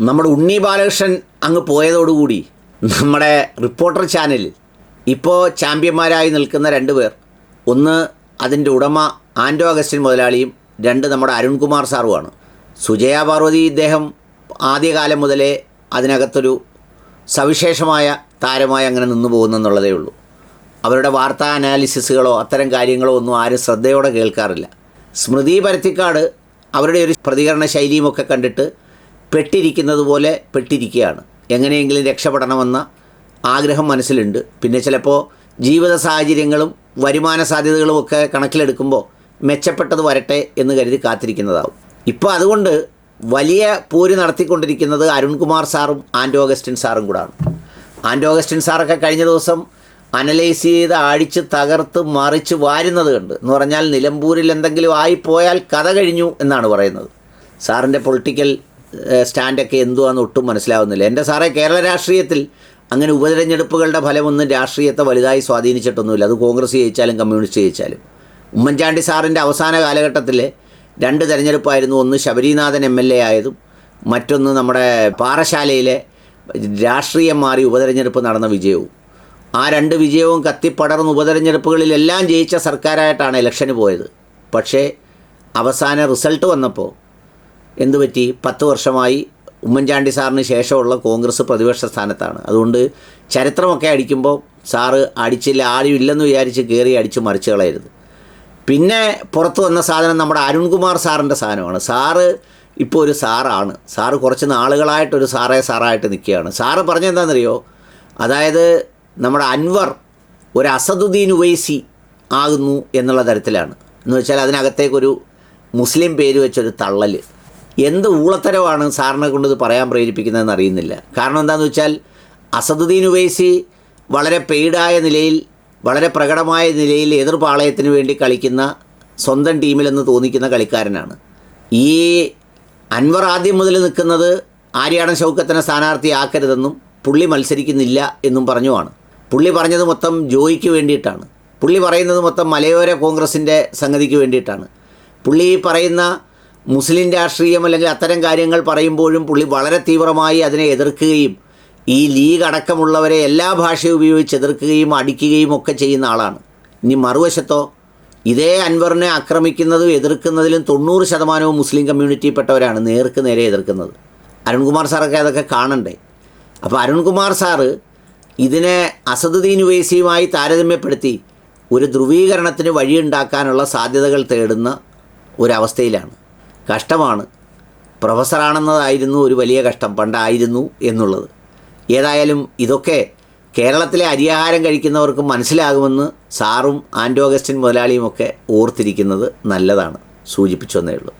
നമ്മുടെ ഉണ്ണി ബാലകൃഷ്ണൻ അങ്ങ് പോയതോടുകൂടി നമ്മുടെ റിപ്പോർട്ടർ ചാനലിൽ ഇപ്പോൾ ചാമ്പ്യന്മാരായി നിൽക്കുന്ന രണ്ട് പേർ. ഒന്ന് അതിന്റെ ഉടമ ആൻഡോ അഗസ്റ്റിൻ മുതലാളിയും രണ്ട് നമ്മുടെ അരുൺകുമാർ സാറുമാണ്. സുജയ പാർവതി ഇദ്ദേഹം ആദ്യകാലം മുതലേ അതിനകത്തൊരു സവിശേഷമായ താരമായി അങ്ങനെ നിന്നു പോകുന്നെന്നുള്ളതേ ഉള്ളൂ. അവരുടെ വാർത്താ അനാലിസിസുകളോ അത്തരം കാര്യങ്ങളോ ഒന്നും ആരും ശ്രദ്ധയോടെ കേൾക്കാറില്ല. സ്മൃതി പരത്തിക്കാട് അവരുടെ ഒരു പ്രതികരണ ശൈലിയുമൊക്കെ കണ്ടിട്ട് പെട്ടിരിക്കുന്നത് പോലെ പെട്ടിരിക്കുകയാണ്. എങ്ങനെയെങ്കിലും രക്ഷപ്പെടണമെന്ന ആഗ്രഹം മനസ്സിലുണ്ട്. പിന്നെ ചിലപ്പോൾ ജീവിത സാഹചര്യങ്ങളും വരുമാന സാധ്യതകളും ഒക്കെ കണക്കിലെടുക്കുമ്പോൾ മെച്ചപ്പെട്ടത് വരട്ടെ എന്ന് കരുതി കാത്തിരിക്കുന്നതാവും. ഇപ്പോൾ അതുകൊണ്ട് വലിയ പോര് നടത്തിക്കൊണ്ടിരിക്കുന്നത് അരുൺകുമാർ സാറും ആൻഡ് അഗസ്റ്റിൻ സാറും കൂടാണ്. ആൻഡ് അഗസ്റ്റിൻ സാറൊക്കെ കഴിഞ്ഞ ദിവസം അനലൈസ് ചെയ്ത് ആഴിച്ച് തകർത്ത് മറിച്ച് വാരുന്നത് കണ്ട്. എന്ന് പറഞ്ഞാൽ നിലമ്പൂരിൽ എന്തെങ്കിലും ആയിപ്പോയാൽ കഥ കഴിഞ്ഞു എന്നാണ് പറയുന്നത്. സാറിന്റെ പൊളിറ്റിക്കൽ സ്റ്റാൻഡൊക്കെ എന്തുവാന്ന് ഒട്ടും മനസ്സിലാവുന്നില്ല. എന്റെ സാറേ കേരള രാഷ്ട്രീയത്തിൽ അങ്ങനെ ഉപതെരഞ്ഞെടുപ്പുകളുടെ ഫലമൊന്നും രാഷ്ട്രീയത്തെ വലുതായി സ്വാധീനിച്ചിട്ടൊന്നുമില്ല. അത് കോൺഗ്രസ് ജയിച്ചാലും കമ്മ്യൂണിസ്റ്റ് ജയിച്ചാലും. ഉമ്മൻചാണ്ടി സാറിന്റെ അവസാന കാലഘട്ടത്തിൽ രണ്ട് തെരഞ്ഞെടുപ്പായിരുന്നു. ഒന്ന് ശബരിനാഥൻ എം എൽ എ ആയതും മറ്റൊന്ന് നമ്മുടെ പാറശാലയിലെ രാഷ്ട്രീയം മാറി ഉപതെരഞ്ഞെടുപ്പ് നടന്ന വിജയവും. ആ രണ്ട് വിജയവും കത്തിപ്പടർന്ന് ഉപതെരഞ്ഞെടുപ്പുകളിലെല്ലാം ജയിച്ച സർക്കാരായിട്ടാണ് ഇലക്ഷന് പോയത്. പക്ഷേ അവസാന റിസൾട്ട് വന്നപ്പോൾ എന്തു പറ്റി? പത്ത് വർഷമായി ഉമ്മൻചാണ്ടി സാറിന് ശേഷമുള്ള കോൺഗ്രസ് പ്രതിപക്ഷ സ്ഥാനത്താണ്. അതുകൊണ്ട് ചരിത്രമൊക്കെ അടിക്കുമ്പോൾ സാറ് അടിച്ചില്ല ആരും ഇല്ലെന്ന് വിചാരിച്ച് കയറി അടിച്ച് മറിച്ച് കളയരുത്. പിന്നെ പുറത്തു വന്ന സാധനം നമ്മുടെ അരുൺകുമാർ സാറിന്റെ സാധനമാണ്. സാറ് ഇപ്പോൾ ഒരു സാറാണ്. സാറ് കുറച്ച് നാളുകളായിട്ടൊരു സാറേ സാറായിട്ട് നിൽക്കുകയാണ്. സാറ് പറഞ്ഞെന്താണെന്നറിയോ അതായത് നമ്മുടെ അൻവർ ഒരു അസദുദ്ദീൻ ഉവൈസി ആകുന്നു എന്നുള്ള തരത്തിലാണ്. എന്ന് വെച്ചാൽ അതിനകത്തേക്കൊരു മുസ്ലിം പേര് വെച്ചൊരു തള്ളൽ എന്ത് ഊളത്തരമാണ് സാറിനെ കൊണ്ട് ഇത് പറയാൻ പ്രേരിപ്പിക്കുന്നതെന്ന് അറിയുന്നില്ല. കാരണം എന്താണെന്ന് വെച്ചാൽ അസദുദ്ദീൻ ഉവൈസി വളരെ പെയ്ഡായ നിലയിൽ വളരെ പ്രകടമായ നിലയിൽ എതിർപാളയത്തിന് വേണ്ടി കളിക്കുന്ന സ്വന്തം ടീമിലെന്ന് തോന്നിക്കുന്ന കളിക്കാരനാണ്. ഈ അൻവർ ആദ്യം മുതൽ നിൽക്കുന്നത് ആര്യാടൻ ഷൗക്കത്തിനെ സ്ഥാനാർത്ഥിയാക്കരുതെന്നും പുള്ളി മത്സരിക്കുന്നില്ല എന്നും പറഞ്ഞുമാണ്. പുള്ളി പറഞ്ഞത് മൊത്തം ജോയിക്ക് വേണ്ടിയിട്ടാണ്. പുള്ളി പറയുന്നത് മൊത്തം മലയോര കോൺഗ്രസിന്റെ സംഗതിക്ക് വേണ്ടിയിട്ടാണ്. പുള്ളി പറയുന്ന മുസ്ലിം രാഷ്ട്രീയം അല്ലെങ്കിൽ അത്തരം കാര്യങ്ങൾ പറയുമ്പോഴും പുള്ളി വളരെ തീവ്രമായി അതിനെ എതിർക്കുകയും ഈ ലീഗ് അടക്കമുള്ളവരെ എല്ലാ ഭാഷയും ഉപയോഗിച്ച് എതിർക്കുകയും അടിക്കുകയും ഒക്കെ ചെയ്യുന്ന ആളാണ്. ഇനി മറുവശത്തോ ഇതേ അൻവറിനെ ആക്രമിക്കുന്നതും എതിർക്കുന്നതിലും തൊണ്ണൂറ് ശതമാനവും മുസ്ലിം കമ്മ്യൂണിറ്റിയിൽപ്പെട്ടവരാണ് നേർക്ക് നേരെ എതിർക്കുന്നത്. അരുൺകുമാർ സാറൊക്കെ അതൊക്കെ കാണണ്ടേ? അപ്പോൾ അരുൺകുമാർ സാറ് ഇതിനെ അസദുദ്ദീൻ ഉവൈസിയുമായി താരതമ്യപ്പെടുത്തി ഒരു ധ്രുവീകരണത്തിന് വഴിയുണ്ടാക്കാനുള്ള സാധ്യതകൾ തേടുന്ന ഒരവസ്ഥയിലാണ്. കഷ്ടമാണ്. പ്രൊഫസറാണെന്നതായിരുന്നു ഒരു വലിയ കഷ്ടം. പണ്ടായിരുന്നു എന്നുള്ളത്. ഏതായാലും ഇതൊക്കെ കേരളത്തിലെ അരിയാഹാരം കഴിക്കുന്നവർക്ക് മനസ്സിലാകുമെന്ന് സാറും ആൻഡോ മുതലാളിയുമൊക്കെ ഓർത്തിരിക്കുന്നത് നല്ലതാണ്. സൂചിപ്പിച്ചു എന്നേ ഉള്ളൂ.